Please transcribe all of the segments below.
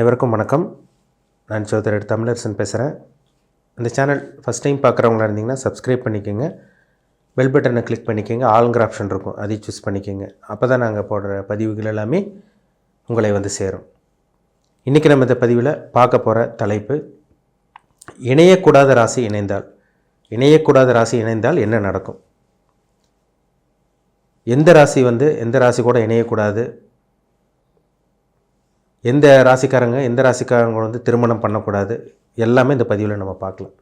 அனைவருக்கும் வணக்கம். நான் சோதரர் தமிழரசன் பேசுகிறேன் இந்த சேனல் ஃபஸ்ட் டைம் பார்க்குறவங்களா இருந்தீங்கன்னா சப்ஸ்கிரைப் பண்ணிக்கோங்க. பெல் பட்டனை கிளிக் பண்ணிக்கோங்க. ஆளுங்கிற ஆப்ஷன் இருக்கும். அதையும் சூஸ் பண்ணிக்கோங்க. அப்போ தான் நாங்கள் போடுற பதிவுகள் எல்லாமே உங்களை வந்து சேரும். இன்றைக்கி நம்ம இந்த பதிவில் பார்க்க போகிற தலைப்பு இணையக்கூடாத ராசி இணைந்தால். இணையக்கூடாத ராசி இணைந்தால் என்ன நடக்கும்? எந்த ராசி வந்து எந்த ராசி கூட இணையக்கூடாது? எந்த ராசிக்காரங்க எந்த ராசிக்காரங்க வந்து திருமணம் பண்ணக்கூடாது? எல்லாமே இந்த பதிவில் நம்ம பார்க்கலாம்.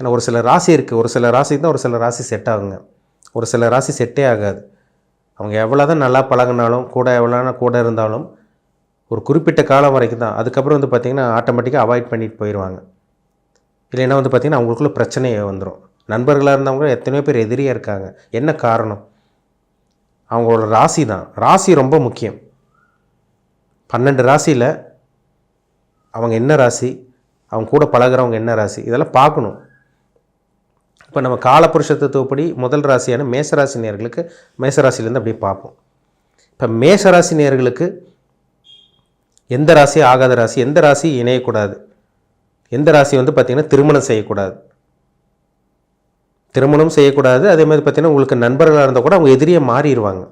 ஏன்னா ஒரு சில ராசி இருக்குது ஒரு சில ராசி தான் ஒரு சில ராசி செட் ஆகுங்க. ஒரு சில ராசி செட்டே ஆகாது. அவங்க எவ்வளோ தான் நல்லா பழகினாலும் கூட எவ்வளோனா கூட இருந்தாலும் ஒரு குறிப்பிட்ட காலம் வரைக்கும் தான். அதுக்கப்புறம் வந்து பார்த்திங்கன்னா ஆட்டோமேட்டிக்காக அவாய்ட் பண்ணிட்டு போயிடுவாங்க இல்லைன்னா வந்து பார்த்திங்கன்னா அவங்களுக்குள்ள பிரச்சனையே வந்துடும் நண்பர்களாக இருந்தவங்க எத்தனையோ பேர் எதிரியாக இருக்காங்க. என்ன காரணம்? அவங்களோட ராசி தான். ராசி ரொம்ப முக்கியம். பன்னெண்டு ராசியில் அவங்க என்ன ராசி? அவங்க கூட பழகுறவங்க என்ன ராசி? இதெல்லாம் பார்க்கணும். இப்போ நம்ம காலப்புருஷ தத்துவப்படி முதல் ராசியான மேசராசி நேர்களுக்கு மேசராசிலேருந்து அப்படியே பார்ப்போம். இப்போ மேசராசி நேர்களுக்கு எந்த ராசி ஆகாத ராசி? எந்த ராசி இணையக்கூடாது? எந்த ராசி வந்து பார்த்திங்கன்னா திருமணம் செய்யக்கூடாது. திருமணம் செய்யக்கூடாது. அதே மாதிரி பார்த்திங்கன்னா உங்களுக்கு நண்பர்களாக இருந்தால் கூட அவங்க எதிரியே மாறிடுவாங்க.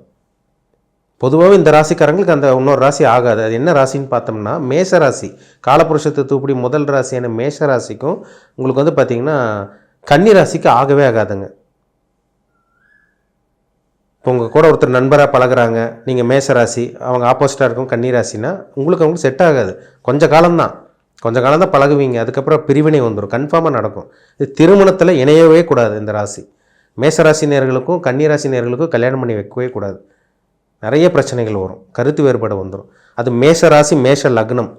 பொதுவாகவே இந்த ராசிக்காரங்களுக்கு அந்த இன்னொரு ராசி ஆகாது. அது என்ன ராசின்னு பார்த்தோம்னா மேஷ ராசி காலபுருஷத்து தூப்படி முதல் ராசியான மேஷ ராசிக்கும் உங்களுக்கு வந்து பார்த்திங்கன்னா கன்னி ராசிக்கு ஆகவே ஆகாதுங்க. இப்போ உங்கள் கூட ஒருத்தர் நண்பராக பழகுறாங்க நீங்கள் மேஷ ராசி அவங்க ஆப்போசிட்டாக இருக்கும் கன்னி ராசினா உங்களுக்கு அவங்களுக்கு செட் ஆகாது. கொஞ்ச காலம்தான். கொஞ்ச காலம் தான் பழகுவீங்க அதுக்கப்புறம் பிரிவினை வந்துடும் கன்ஃபார்மாக நடக்கும். இது திருமணத்தில் இணையவே கூடாது இந்த ராசி. மேசராசி நேர்களுக்கும் கன்னி ராசி நேர்களுக்கும் கல்யாணம் பண்ணி வைக்கவே கூடாது. நிறைய பிரச்சனைகள் வரும். கருத்து வேறுபாடு வந்துடும் அது மேஷ ராசி மேஷ லக்னம்.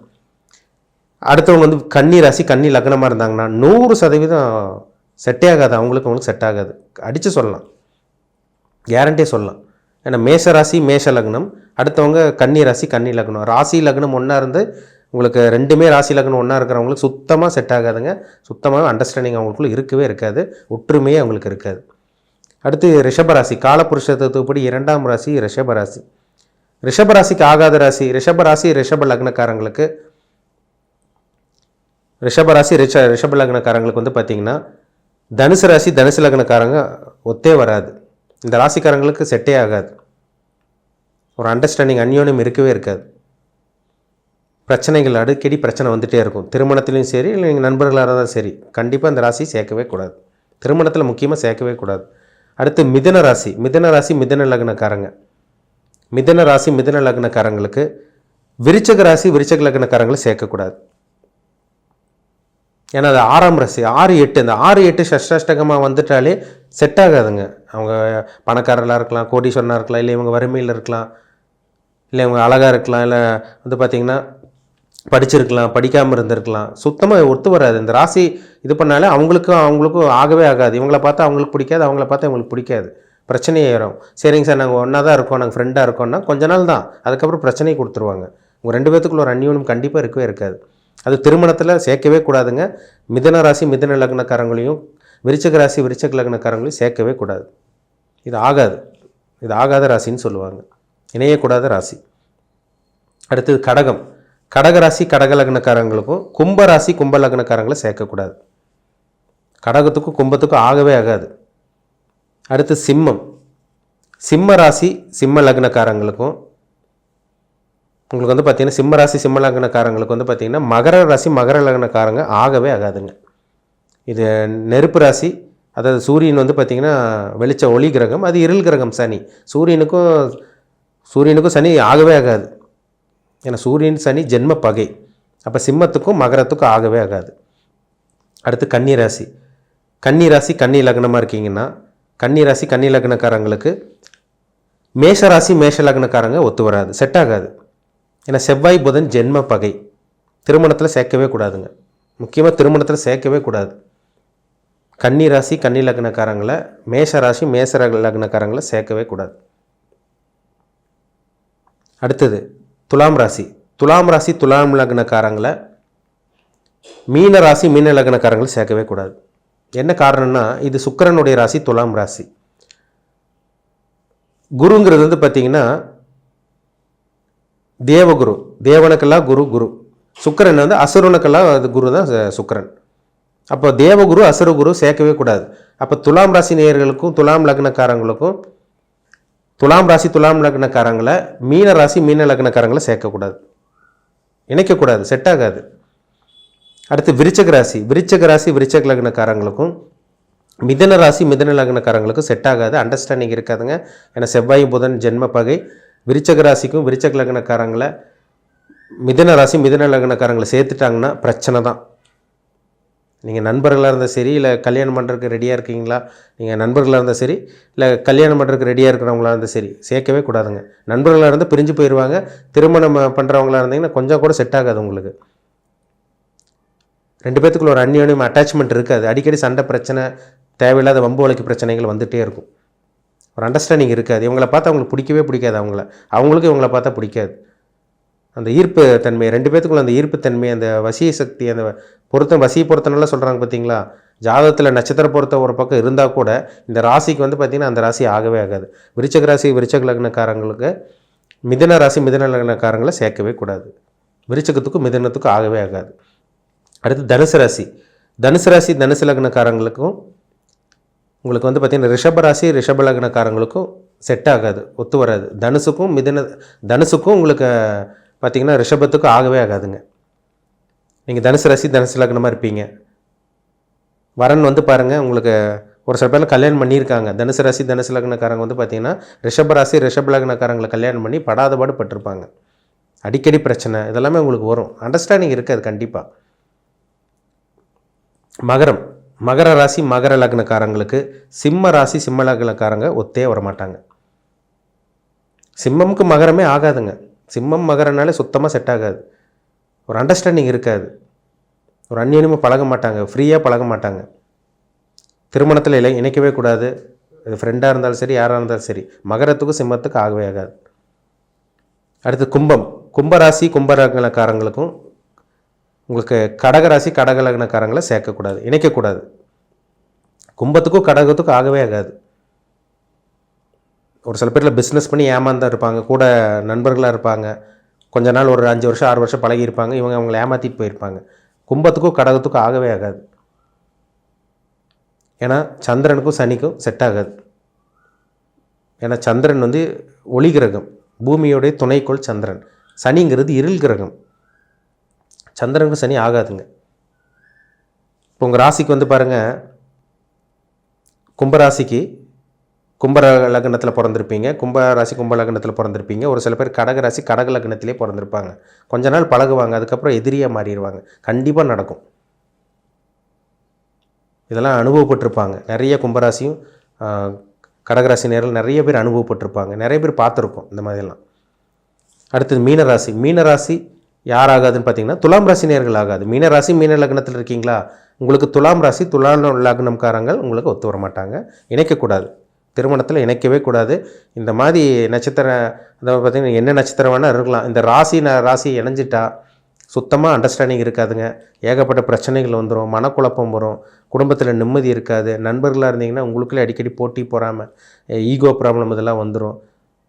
அடுத்தவங்க வந்து கன்னி ராசி கன்னி லக்னமாக இருந்தாங்கன்னா நூறு சதவீதம் செட்டே ஆகாது. அவங்களுக்கு அவங்களுக்கு செட் ஆகாது. அடித்து சொல்லலாம். கேரண்டியே சொல்லலாம். ஏன்னா மேஷ ராசி மேஷ லக்னம். அடுத்தவங்க கன்னி ராசி கன்னி லக்னம். ராசி லக்னம் ஒன்றா இருந்து உங்களுக்கு ரெண்டுமே ராசி லக்னம் ஒன்றா இருக்கிறவங்களுக்கு சுத்தமாக செட் ஆகாதுங்க. சுத்தமாக அண்டர்ஸ்டாண்டிங் அவங்களுக்குள்ள இருக்கவே இருக்காது. ஒற்றுமையே அவங்களுக்கு இருக்காது. அடுத்து ரிஷபராசி காலப்புருஷ தத்துவப்படி இரண்டாம் ராசி ரிஷபராசி ரிஷபராசிக்கு ஆகாத ராசி ரிஷபராசி ரிஷப லக்னக்காரங்களுக்கு. ரிஷபராசி ரிஷ ரிஷப லக்னக்காரங்களுக்கு வந்து பார்த்திங்கன்னா தனுசு ராசி தனுசு லக்னக்காரங்க ஒத்தே வராது. இந்த ராசிக்காரங்களுக்கு செட்டே ஆகாது. ஒரு அண்டர்ஸ்டாண்டிங் அந்யோன்யம் இருக்கவே இருக்காது. பிரச்சனைகள் அடிக்கடி பிரச்சனை வந்துகிட்டே இருக்கும். திருமணத்துலேயும் சரி இல்லை நீங்கள் நண்பர்களாக இருந்தாலும் சரி. கண்டிப்பாக இந்த ராசி சேர்க்கவே கூடாது. திருமணத்தில் முக்கியமாக சேர்க்கவே கூடாது. அடுத்து மிதன ராசி. மிதன ராசி மிதன லக்னக்காரங்க. மிதன ராசி மிதன லக்னக்காரங்களுக்கு விருச்சக ராசி விருச்சக லக்னக்காரங்களை சேர்க்கக்கூடாது. ஏன்னா அது ஆறாம் ராசி. ஆறு எட்டு. இந்த ஆறு எட்டு சஷ்டாஷ்டகமாக வந்துட்டாலே செட் ஆகாதுங்க. அவங்க பணக்காரர்களாக இருக்கலாம் கோடீஸ்வரனாக இருக்கலாம் இல்லை இவங்க வறுமையில் இருக்கலாம் இல்லை இவங்க அழகாக இருக்கலாம் இல்லை வந்து பார்த்திங்கன்னா படிச்சிருக்கலாம் படிக்காமல் இருந்திருக்கலாம். சுத்தமாக ஒத்து வராது. இந்த ராசி இது பண்ணாலே அவங்களுக்கும் அவங்களுக்கும் ஆகவே ஆகாது. இவங்கள பார்த்தா அவங்களுக்கு பிடிக்காது அவங்கள பார்த்தா இவங்களுக்கு பிடிக்காது. பிரச்சனையே வரும். சரிங்க சார் நாங்கள் ஒன்றா தான் இருக்கோம் நாங்கள் ஃப்ரெண்டாக இருக்கோம்னா கொஞ்ச நாள் தான். அதுக்கப்புறம் பிரச்சனையை கொடுத்துருவாங்க. உங்கள் ரெண்டு பேத்துக்குள்ள ஒரு அந்யோன்யம் கண்டிப்பாக இருக்கவே இருக்காது. அது திருமணத்தில் சேர்க்கவே கூடாதுங்க. மிதன ராசி மிதன லக்னக்காரங்களையும் விருச்சக ராசி விருச்சக லக்னக்காரங்களையும் சேர்க்கவே கூடாது. இது ஆகாது. இது ஆகாத ராசின்னு சொல்லுவாங்க. இணையக்கூடாத ராசி. அடுத்தது கடகம். கடகராசி கடக லக்னக்காரங்களுக்கும் கும்பராசி கும்ப லக்னக்காரங்களை சேர்க்கக்கூடாது. கடகத்துக்கும் கும்பத்துக்கும் ஆகவே ஆகாது. அடுத்து சிம்மம். சிம்ம ராசி சிம்ம லக்னக்காரங்களுக்கும் உங்களுக்கு வந்து பார்த்திங்கன்னா சிம்ம ராசி சிம்ம லக்னக்காரங்களுக்கு வந்து பார்த்திங்கன்னா மகர ராசி மகர லக்னக்காரங்க ஆகவே ஆகாதுங்க. இது நெருப்பு ராசி அதாவது சூரியன் வந்து பார்த்திங்கன்னா வெளிச்ச ஒளி கிரகம் அது இருள் கிரகம் சனி. சூரியனுக்கும் சூரியனுக்கும் சனி ஆகவே ஆகாது. ஏன்னா சூரியன் சனி ஜென்ம பகை. அப்போ சிம்மத்துக்கும் மகரத்துக்கும் ஆகவே ஆகாது. அடுத்து கன்னி ராசி கன்னி ராசி கன்னி லக்னமாக இருக்கீங்கன்னா கன்னி ராசி கன்னி லக்னக்காரங்களுக்கு மேஷ ராசி மேஷ லக்னக்காரங்க ஒத்து வராது. செட் ஆகாது. ஏன்னா செவ்வாய் புதன் ஜென்ம பகை. திருமணத்தில் சேர்க்கவே கூடாதுங்க. முக்கியமாக திருமணத்தில் சேர்க்கவே கூடாது. கன்னி ராசி கன்னி லக்னக்காரங்களை மேஷ ராசி மேஷ லக்னக்காரங்களை சேர்க்கவே கூடாது. அடுத்தது துலாம் ராசி. துலாம் ராசி துலாம் லக்னக்காரங்களை மீன ராசி மீன லக்னக்காரங்களை சேர்க்கவே கூடாது. என்ன காரணம்னா இது சுக்கிரனுடைய ராசி துலாம் ராசி. குருங்கிறது வந்து பார்த்தீங்கன்னா தேவகுரு. தேவனுக்கெல்லாம் குரு குரு. சுக்கிரன் வந்து அசுரனுக்கெல்லாம் அது குரு தான் சுக்கரன். அப்போ தேவகுரு அசுரகுரு சேர்க்கவே கூடாது. அப்போ துலாம் ராசி நேயர்களுக்கும் துலாம் லக்னக்காரங்களுக்கும் துலாம் ராசி துலாம் லக்னக்காரங்களை மீன ராசி மீன லக்னக்காரங்களை சேர்க்கக்கூடாது. இணைக்கக்கூடாது செட் ஆகாது. அடுத்து விருச்சக ராசி விருச்சக ராசி விருச்சக லக்னக்காரங்களுக்கும் மிதன ராசி மிதன லக்னக்காரங்களுக்கும் செட் ஆகாது. அண்டர்ஸ்டாண்டிங் இருக்காதுங்க. ஏன்னா செவ்வாய் புதன் ஜென்ம பகை. விருச்சக ராசிக்கும் விருச்சக லக்னக்காரங்களை மிதன ராசி மிதன லக்னக்காரங்களை சேர்த்துட்டாங்கன்னா பிரச்சனை தான். நீங்கள் நண்பர்களாக இருந்தால் சரி இல்லை கல்யாணம் பண்ணுறதுக்கு ரெடியாக இருக்கீங்களா? நீங்கள் நண்பர்களாக இருந்தால் சரி இல்லை கல்யாணம் பண்ணுறதுக்கு ரெடியாக இருக்கிறவங்களா இருந்தால் சரி சேர்க்கவே கூடாதுங்க. நண்பர்களாக இருந்தால் பிரிஞ்சு போயிடுவாங்க திருமணம் பண்ணுறவங்களா இருந்தீங்கன்னா கொஞ்சம் கூட செட் ஆகாது உங்களுக்கு. ரெண்டு பேத்துக்குள்ள ஒரு அந்யோன்யம் அட்டாச்மெண்ட் இருக்காது. அடிக்கடி சண்டை பிரச்சனை தேவையில்லாத வம்பு வழக்கு பிரச்சனைகள் வந்துகிட்டே இருக்கும். ஒரு அண்டர்ஸ்டாண்டிங் இருக்காது. இவங்களை பார்த்தா அவங்களுக்கு பிடிக்கவே பிடிக்காது அவங்கள. அவங்களுக்கும் இவங்களை பார்த்தா பிடிக்காது. அந்த ஈர்ப்பு தன்மை ரெண்டு பேத்துக்குள்ள அந்த ஈர்ப்பு தன்மை அந்த வசிய சக்தி அந்த பொருத்தம் வசிய பொருத்தம்லாம் சொல்கிறாங்க பார்த்தீங்களா ஜாதகத்தில் நட்சத்திர பொருத்தம் ஒரு பக்கம் இருந்தால் கூட இந்த ராசிக்கு வந்து பார்த்திங்கன்னா அந்த ராசி ஆகவே ஆகாது. விருச்சக ராசி விருச்சக லக்னக்காரங்களுக்கு மிதன ராசி மிதன லக்னக்காரங்களை சேர்க்கவே கூடாது. விருச்சகத்துக்கும் மிதனத்துக்கும் ஆகவே ஆகாது. அடுத்து தனுசு ராசி. தனுசு ராசி தனுசு லக்னக்காரங்களுக்கும் உங்களுக்கு வந்து பார்த்திங்கன்னா ரிஷப ராசி ரிஷப லக்னக்காரங்களுக்கும் செட் ஆகாது ஒத்து வராது. தனுசுக்கும் மிதன தனுசுக்கும் உங்களுக்கு பார்த்திங்கன்னா ரிஷபத்துக்கும் ஆகவே ஆகாதுங்க. நீங்கள் தனுசு ரசி தனுசு லக்னமாக இருப்பீங்க. வரன் வந்து பாருங்கள் உங்களுக்கு ஒரு சில பேர் கல்யாணம் பண்ணியிருக்காங்க. தனுசு ராசி தனுசு லக்னக்காரங்க வந்து பார்த்தீங்கன்னா ரிஷப ராசி ரிஷப லக்னக்காரங்களை கல்யாணம் பண்ணி படாத பாடு பட்டிருப்பாங்க. அடிக்கடி பிரச்சனை இதெல்லாமே உங்களுக்கு வரும். அண்டர்ஸ்டாண்டிங் இருக்காது கண்டிப்பாக மகரம் மகர ராசி மகர லக்னக்காரங்களுக்கு சிம்ம ராசி சிம்ம லக்னக்காரங்க ஒத்தே வரமாட்டாங்க. சிம்மமுக்கு மகரமே ஆகாதுங்க. சிம்மம் மகரனாலே சுத்தமாக செட் ஆகாது. ஒரு அண்டர்ஸ்டாண்டிங் இருக்காது. ஒரு அந்நியனமாக பழக மாட்டாங்க. ஃப்ரீயாக பழக மாட்டாங்க. திருமணத்தில் இல்லை இணைக்கவே கூடாது. இது ஃப்ரெண்டாக இருந்தாலும் சரி யாராக இருந்தாலும் சரி. மகரத்துக்கும் சிம்மத்துக்கும் ஆகவே ஆகாது. அடுத்து கும்பம். கும்பராசி கும்பரகணக்காரங்களுக்கும் உங்களுக்கு கடகராசி கடகலகணக்காரங்களை சேர்க்கக்கூடாது. இணைக்கக்கூடாது. கும்பத்துக்கும் கடகத்துக்கும் ஆகவே ஆகாது. ஒரு சில பேரில் பிஸ்னஸ் பண்ணி ஏமாந்தான் இருப்பாங்க. கூட நண்பர்களாக இருப்பாங்க. கொஞ்ச நாள் ஒரு அஞ்சு வருஷம் ஆறு வருஷம் பழகியிருப்பாங்க இவங்க அவங்கள ஏமாற்றிட்டு போயிருப்பாங்க. கும்பத்துக்கும் கடகத்துக்கும் ஆகவே ஆகாது. ஏன்னா சந்திரனுக்கும் சனிக்கும் செட் ஆகாது. ஏன்னா சந்திரன் வந்து ஒளி கிரகம். பூமியோடைய துணைக்கோள் சந்திரன். சனிங்கிறது இருள் கிரகம். சந்திரனுக்கும் சனி ஆகாதுங்க. இப்போ உங்கள் ராசிக்கு வந்து பாருங்கள் கும்பராசிக்கு கும்ப லக்னத்தில் பிறந்திருப்பீங்க. கும்ப ராசி கும்ப லக்னத்தில் பிறந்திருப்பீங்க. ஒரு சில பேர் கடக ராசி கடக லக்னத்திலே பிறந்திருப்பாங்க. கொஞ்ச நாள் பழகுவாங்க அதுக்கப்புறம் எதிரியாக மாறிடுவாங்க. கண்டிப்பாக நடக்கும். இதெல்லாம் அனுபவப்பட்டிருப்பாங்க. நிறைய கும்பராசியும் கடகராசி நேரில் நிறைய பேர் அனுபவப்பட்டிருப்பாங்க. நிறைய பேர் பார்த்துருக்கோம் இந்த மாதிரிலாம். அடுத்தது மீனராசி. மீனராசி யார் ஆகாதுன்னு பார்த்தீங்கன்னா துலாம் ராசி நேர்கள் ஆகாது. மீனராசி மீன லக்னத்தில் இருக்கீங்களா? உங்களுக்கு துலாம் ராசி துலாம் லக்னம்காரங்கள் உங்களுக்கு ஒத்து வர மாட்டாங்க இணைக்கக்கூடாது. திருமணத்தில் இணைக்கவே கூடாது. இந்த மாதிரி நட்சத்திரம் அதாவது பார்த்திங்கன்னா என்ன நட்சத்திரம் வேணால் இருக்கலாம். இந்த ராசி ந ராசி இணைஞ்சிட்டா சுத்தமாக அண்டர்ஸ்டாண்டிங் இருக்காதுங்க. ஏகப்பட்ட பிரச்சனைகள் வந்துடும் மனக்குழப்பம் வரும் குடும்பத்தில் நிம்மதி இருக்காது. நண்பர்களாக இருந்தீங்கன்னா உங்களுக்குள்ளே அடிக்கடி போட்டி போகாமல் ஈகோ ப்ராப்ளம் இதெல்லாம் வந்துடும்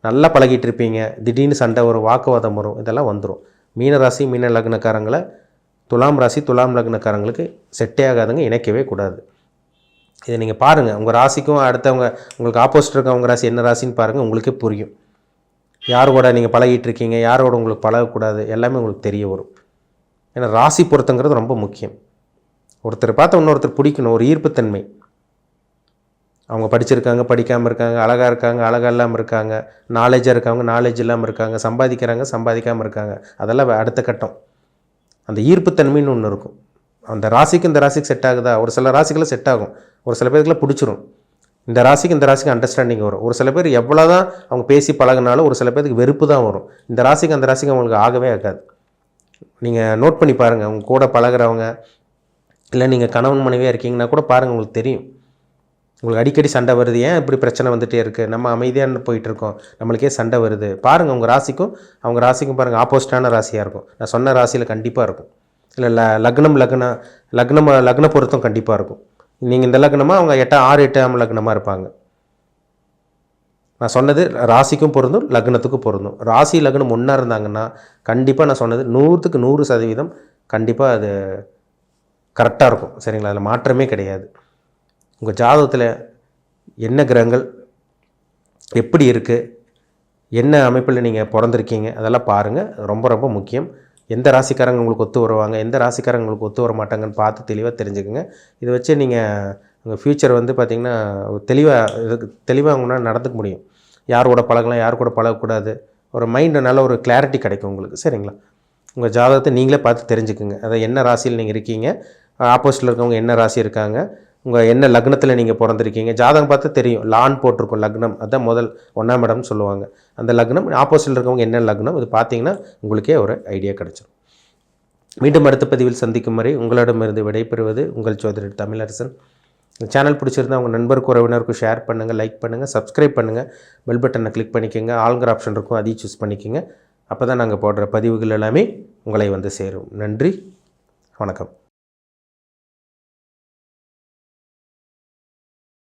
நல்லா பழகிட்டு இருப்பீங்க. திடீர்னு சண்டை வரும் வாக்குவாதம் வரும் இதெல்லாம் வந்துடும் மீன ராசி மீன லக்னக்காரங்களை துலாம் ராசி துலாம் லக்னக்காரங்களுக்கு செட்டே ஆகாதுங்க இணைக்கவே கூடாது. இதை நீங்கள் பாருங்கள் உங்கள் ராசிக்கும் அடுத்தவங்க உங்களுக்கு ஆப்போசிட் இருக்கவங்க ராசி என்ன ராசின்னு பாருங்கள் உங்களுக்கே புரியும். யார் கூட நீங்கள் பழகிட்டு இருக்கீங்க யாரோட உங்களுக்கு பழகக்கூடாது எல்லாமே உங்களுக்கு தெரிய வரும். ஏன்னா ராசி பொருத்தங்கிறது ரொம்ப முக்கியம். ஒருத்தர் பார்த்து இன்னொருத்தர் பிடிக்கணும் ஒரு ஈர்ப்புத்தன்மை. அவங்க படிச்சிருக்காங்க படிக்காமல் இருக்காங்க அழகாக இருக்காங்க அழகாக இல்லாமல் இருக்காங்க நாலேஜாக இருக்காங்க நாலேஜ் இல்லாமல் இருக்காங்க சம்பாதிக்கிறாங்க சம்பாதிக்காமல் இருக்காங்க. அதெல்லாம் அடுத்த கட்டம். அந்த ஈர்ப்புத்தன்மைன்னு ஒன்று இருக்கும். அந்த ராசிக்கு இந்த ராசிக்கு செட் ஆகுதா? ஒரு சில ராசிக்கெல்லாம் செட் ஆகும். ஒரு சில பேருக்குலாம் பிடிச்சிரும். இந்த ராசிக்கு இந்த ராசிக்கு அண்டர்ஸ்டாண்டிங் வரும். ஒரு சில பேர் எவ்வளோ தான் அவங்க பேசி பழகுனாலும் ஒரு சில பேருக்கு வெறுப்பு தான் வரும். இந்த ராசிக்கு அந்த ராசிக்கு அவங்களுக்கு ஆகவே ஆகாது. நீங்கள் நோட் பண்ணி பாருங்கள் உங்கள் கூட பழகுறவங்க இல்லை நீங்கள் கணவன் மனைவியாக இருக்கீங்கன்னா கூட பாருங்கள் உங்களுக்கு தெரியும். உங்களுக்கு அடிக்கடி சண்டை வருது. ஏன் இப்படி பிரச்சனை வந்துகிட்டே இருக்குது நம்ம அமைதியாக போயிட்டு இருக்கோம் நம்மளுக்கே சண்டை வருது. பாருங்கள் உங்கள் ராசிக்கும் அவங்க ராசிக்கும் பாருங்கள் ஆப்போசிட்டான ராசியாக இருக்கும். நான் சொன்ன ராசியில் கண்டிப்பாக இருக்கும். இல்லை ல லக்னம் லக்ன லக்னம் லக்ன பொருத்தம் கண்டிப்பாக இருக்கும். நீங்கள் இந்த லக்னமாக அவங்க எட்டா ஆறு எட்டாம் லக்னமாக இருப்பாங்க. நான் சொன்னது ராசிக்கும் பொருந்தும் லக்னத்துக்கும் பொருந்தும். ராசி லக்னம் ஒன்றா இருந்தாங்கன்னா கண்டிப்பாக நான் சொன்னது நூற்றுக்கு நூறு சதவீதம் கண்டிப்பாக அது கரெக்டாக இருக்கும். சரிங்களா? அதில் மாற்றமே கிடையாது. உங்கள் ஜாதகத்தில் என்ன கிரகங்கள் எப்படி இருக்குது என்ன அமைப்பில் நீங்கள் பிறந்திருக்கீங்க அதெல்லாம் பாருங்கள் ரொம்ப ரொம்ப முக்கியம். எந்த ராசிக்காரங்க உங்களுக்கு ஒத்து வருவாங்க? எந்த ராசிக்காரங்க உங்களுக்கு ஒத்து வர மாட்டாங்கன்னு பார்த்து தெளிவாக தெரிஞ்சுக்கோங்க. இதை வச்சு நீங்கள் உங்கள் ஃப்யூச்சர் வந்து பார்த்திங்கன்னா தெளிவாக இதுக்கு தெளிவாக உங்களால் நடந்துக்க முடியும். யார் கூட பழகலாம் யார் கூட பழகக்கூடாது. ஒரு மைண்டு நல்ல ஒரு கிளாரிட்டி கிடைக்கும் உங்களுக்கு. சரிங்களா? உங்கள் ஜாதகத்தை நீங்களே பார்த்து தெரிஞ்சுக்குங்க. அதை என்ன ராசியில் நீங்கள் இருக்கீங்க? ஆப்போசிட்டில் இருக்கவங்க என்ன ராசி இருக்காங்க? உங்கள் என்ன லக்னத்தில் நீங்கள் பிறந்திருக்கீங்க? ஜாதகம் பார்த்து தெரியும். லான் போட்டிருக்கும் லக்னம். அதான் முதல் ஒன்றாம் இடம்னு சொல்லுவாங்க. அந்த லக்னம் ஆப்போசிட்டில் இருக்கவங்க என்ன லக்னம் இது பார்த்தீங்கன்னா உங்களுக்கே ஒரு ஐடியா கிடைச்சிடும் மீண்டும் அடுத்த பதிவில் சந்திக்கும் வரை உங்களிடமிருந்து விடைபெறுவது உங்கள் சோதரர் தமிழரசன். இந்த சேனல் பிடிச்சிருந்தா உங்கள் நண்பருக்கு உறவினருக்கும் ஷேர் பண்ணுங்கள் லைக் பண்ணுங்கள் சப்ஸ்கிரைப் பண்ணுங்கள் பெல் பட்டனை கிளிக் பண்ணிக்கோங்க. ஆளுங்கிற ஆப்ஷன் இருக்கும் அதையும் சூஸ் பண்ணிக்கோங்க. அப்போ தான் நாங்கள் போடுற பதிவுகள் எல்லாமே உங்களை வந்து சேரும். நன்றி. வணக்கம்.